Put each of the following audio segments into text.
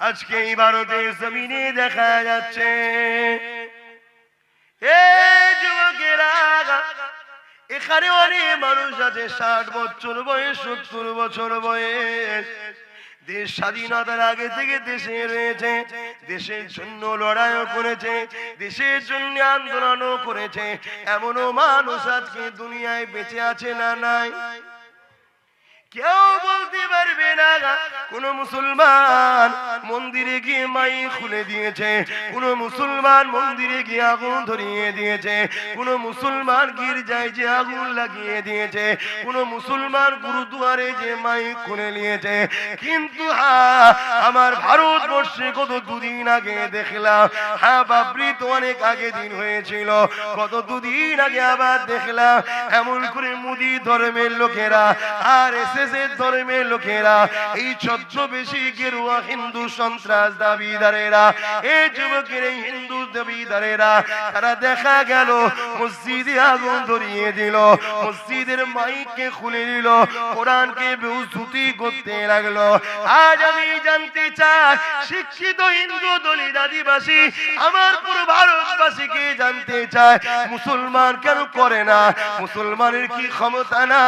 আজকে এই ভারতের জমিনে দেখা যাচ্ছে। এখানে অনেক মানুষ আছে, ষাট বছর বয়স, সত্তর বছর বয়স। দেশ স্বাধীনতার আগে থেকে দেশে রয়েছে, দেশের জন্য লড়াইও করেছে, দেশের জন্য আন্দোলনও করেছে। এমনও মানুষ আজকে দুনিয়ায় বেঁচে আছে না নাই? কেউ বলতে পারবে না কোন মুসলমান মন্দিরে গিয়ে মাই খুলে দিয়েছে, কোন মুসলমান মন্দিরে গিয়ে আগুন ধরিয়ে দিয়েছে, কোন মুসলমান গির্জায় যে আগুন লাগিয়ে দিয়েছে, কোন মুসলমান গুরুদুয়ারে যে মাই খুলে নিয়েছে। কিন্তু আমার ভারতবর্ষে কত দুদিন আগে দেখলাম হ্যাঁ বাবরি তো অনেক আগে দিন হয়েছিল কত দুদিন আগে আবার দেখলাম, এমন করে মুদি ধর্মের লোকেরা, আর এস ধর্মের লোকেরা, এই ছদ্মবেশী গেরুয়া হিন্দু সন্ত্রাস দাবিদারেরা এই যুবকের এই হিন্দু দাবিদারেরা, তারা দেখা গেল মসজিদে আগুন ধরিয়ে দিল, মসজিদের মাইককে খুলে কোরআনকে করতে লাগল। আজ আমি জানতে চাই, শিক্ষিত হিন্দু দলিত আদিবাসী আমার পুরো ভারতবাসীকে জানতে চায় মুসলমান কেন করে না? মুসলমানের কি ক্ষমতা না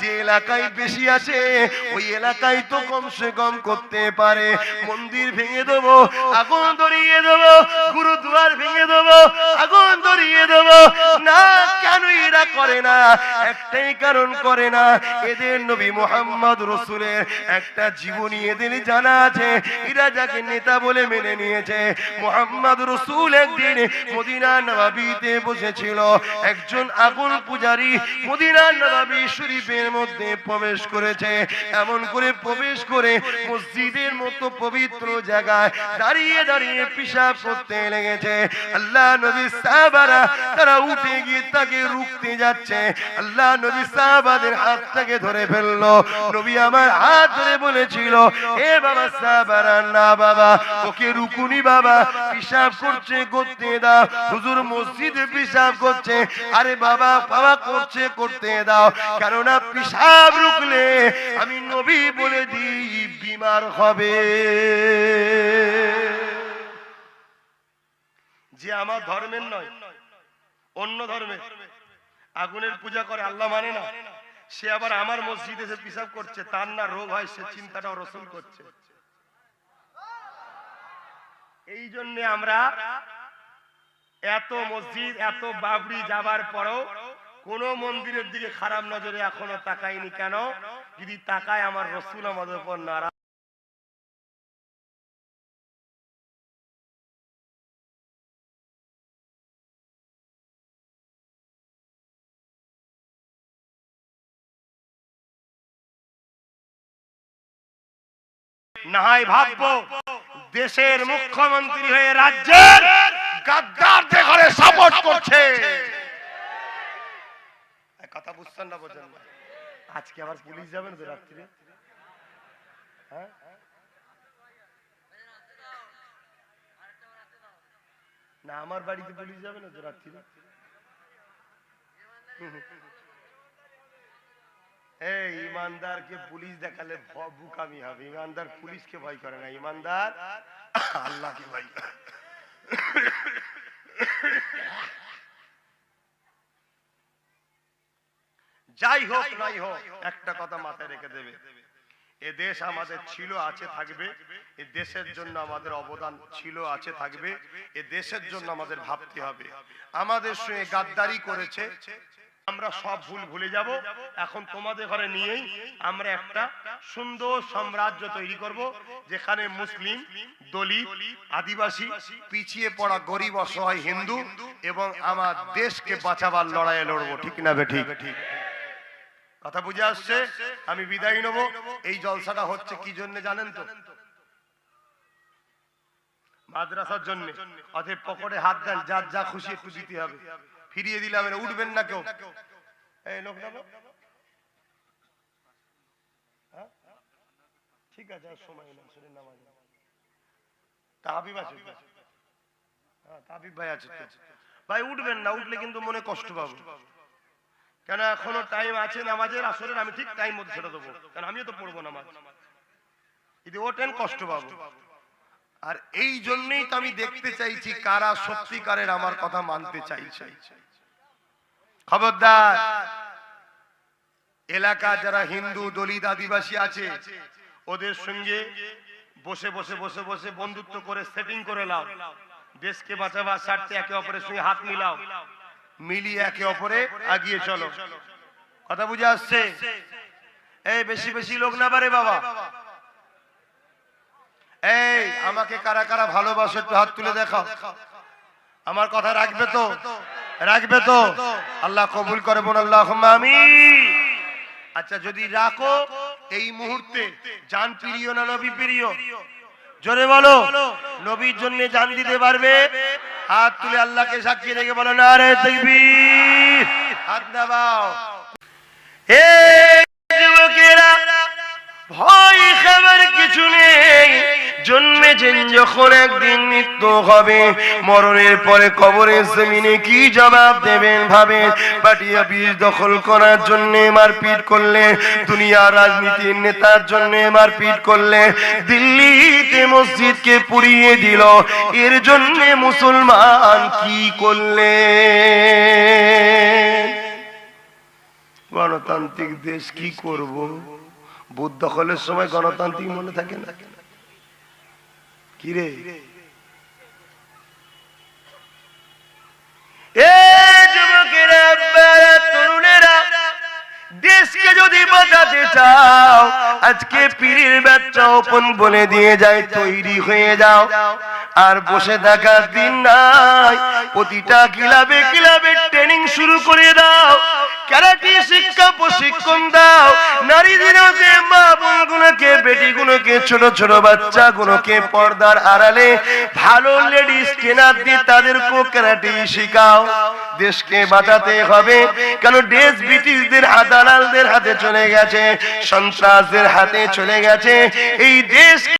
যে এলাকায় বেশি আছে, ওই এলাকায় তো কমসে কম করতে পারে। মন্দির ভেঙে দেবো, আগুন ধরিয়ে দেবো, গুরুদুয়ার ভেঙে দেবো, আগুন ধরিয়ে দেবো। না এরা করে না, একটাই কারণ করে না, এদের নবী মোহাম্মদ রসুলের একটা জীবনী এদের জানা আছে। এরা যাকে নেতা বলে মেনে নিয়েছে। মোহাম্মদ রসুল একদিন মদিনা নবাবিতে বসেছিল। একজন আগুন পূজারী মদিনা নবাবি শরীফের মধ্যে প্রবেশ করেছে। এমন করে প্রবেশ করে মসজিদের মতো পবিত্র জায়গায় দাঁড়িয়ে দাঁড়িয়ে পিসাব করতে লেগেছে। আল্লাহ নবী সাহাবারা তারা উঠে গিয়ে তাকে রুখতে যাচ্ছে। আল্লাহ নবী সাহাবাদের হাতটাকে ধরে ফেলল। নবী আমার হাত ধরে বলেছিল, এ বাবা সাহাবারা, না বাবা, ওকে রুকুনি বাবা পিসাব করছে, করতে দাও। হুজুর মসজিদে পিসাব করছে, আরে বাবা বাবা করছে, করতে দাও। কেননা পিসাব রুকলে আমি নবী বলে দিই, বিমার হবে। যে আমার ধর্মের নয়, অন্য ধর্মের। আগুনের পূজা করে, আল্লাহ মানে না। সে আবার আমার মসজিদে এসে পিসাব করছে, তার না রোগ হয়, সে চিন্তাটাও রসুল করছে। এই জন্য আমরা এত মসজিদ, এত বাবরি যাবার পরও কোন মন্দিরের দিকে খারাপ নজরে এখনও তাকাইনি। কেন? যদি তাকায় আমার রসুল আমাদের উপর নারা নাহাই ভাববো দেশের মুখ্যমন্ত্রী হয়ে রাজ্যের গাদ্দারদের ঘরে সাপোর্ট করছে। এই কথা বুঝছেন না বোঝেন না। আজকে আবার পুলিশ যাবেন তো রাত্রিরে হ্যাঁ? না আমার বাড়িতে পুলিশ যাবে না তো রাত্রিরে এই ইমানদারকে পুলিশ দেখালে বুকামি হবে। ইমানদার পুলিশকে ভয় করে না। ইমানদার আল্লাহকে ভয় করে। যাই হোক নাই হোক একটা কথা মাথায় রেখে দেবে। এ দেশ আমাদের ছিল আছে থাকবে। এ দেশের জন্য আমাদের অবদান ছিল আছে থাকবে। এ দেশের জন্য আমাদের ভাবতে হবে। আমাদের সঙ্গে গাদ্দারি করেছে। আমরা সব ভুল ভুলে যাব। এখন তোমাদের ঘরে নিয়েই আমরা একটা সুন্দর সাম্রাজ্য তৈরি করব, যেখানে মুসলিম, দলিত, আদিবাসী, পিছিয়ে পড়া গরিব, অসহায় হিন্দু এবং আমার দেশকে বাঁচাবার লড়াইয়ে লড়বো। ঠিক না বে ঠিক কথা বুঝে আসছে? আমি বিদায় নেব। এই জলসাটা হচ্ছে কি জন্য জানেন তো? মাদ্রাসার জন্য। অতএব পকেটে হাত দেন, যার যা খুশি একটু দিতে হবে। ফিরিয়ে দিলে আমি উঠবেন না কেউ। এই হ্যাঁ? ঠিক আছে, আর সময় শরীর নামাজ হ্যাঁ ভাই। ভাই, উঠবেন না, উঠলে কিন্তু মনে কষ্ট কেন টাইম আছে নামাজের? আসরের আমি ঠিক টাইম মতো ছেড়ে দেবো। কেন আমিও তো পড়ব নামাজ। ওঠেন কষ্ট পাবো। আর এই জন্যই তো আমি দেখতে চাইছি কারা সত্যিকারের আমার কথা মানতে চাইছে। খবরদার, এলাকা যারা হিন্দু দলিত আদিবাসী আছে, ওদের সঙ্গে বসে বসে বসে বসে বন্ধুত্ব করে সেটিং করে নাও। দেশকে বাঁচাবার স্বার্থে একে অপরের সঙ্গে হাত মিলাও। মিলিয়ে একে অপরে আগিয়ে চলো। কথা বুঝে আসছে? এই বেশি বেশি লোক না পারে বাবা। এই, আমাকে কারা কারা ভালোবাসে, একটু হাত তুলে দেখাও। আমার কথা রাখবে তো? রাখবে তো? আল্লাহ কবুল করে বোন আল্লাহ আমি আচ্ছা যদি রাখো, এই মুহূর্তে জান প্রিয় না নবী প্রিয়? জোরে বলো, নবীর জন্য জান দিতে পারবে? হাত তুলে আল্লাহকে সাক্ষী রেখে বলো না রে তকবীর। হাত নামাও। হে যুবকেরা ভয় খাবার কিছু নেই। জন্মেছেন যখন একদিন মৃত্যু হবে, মরণের পরে কবরের জমিনে কি জবাব দেবেন ভাবেন? পাটিয়া বীজ দখল করার জন্য মারপিট করলে দুনিয়া রাজনীতির নেতার জন্য মারপিট করলে, দিল্লিতে মসজিদকে পুড়িয়ে দিল, এর জন্য মুসলমান কি করলে গণতান্ত্রিক দেশ কি করব? বুথ দখলের সময় গণতান্ত্রিক মনে থাকে না? চাও, আজকে বলে দিয়ে যায় তৈরি হয়ে যাও। আর বসে থাকার দিন নাই, প্রতিটা ক্লাবে ক্লাবে ট্রেনিং শুরু করে দাও। ক্যারাটি শিক্ষা প্রশিক্ষণ দাও। নারী মা বোন গুলোকে বেটি গুলোকে ছোট ছোট বাচ্চা গুলোকে পর্দার আড়ালে ভালো লেডিস ট্রেনার দিয়ে তাদেরকেও ক্যারাটি শিখাও। দেশকে বাঁচাতে হবে, কেন দেশ ব্রিটিশদের হাতালালদের হাতে চলে গেছে, সন্ত্রাসদের হাতে চলে গেছে। এই দেশ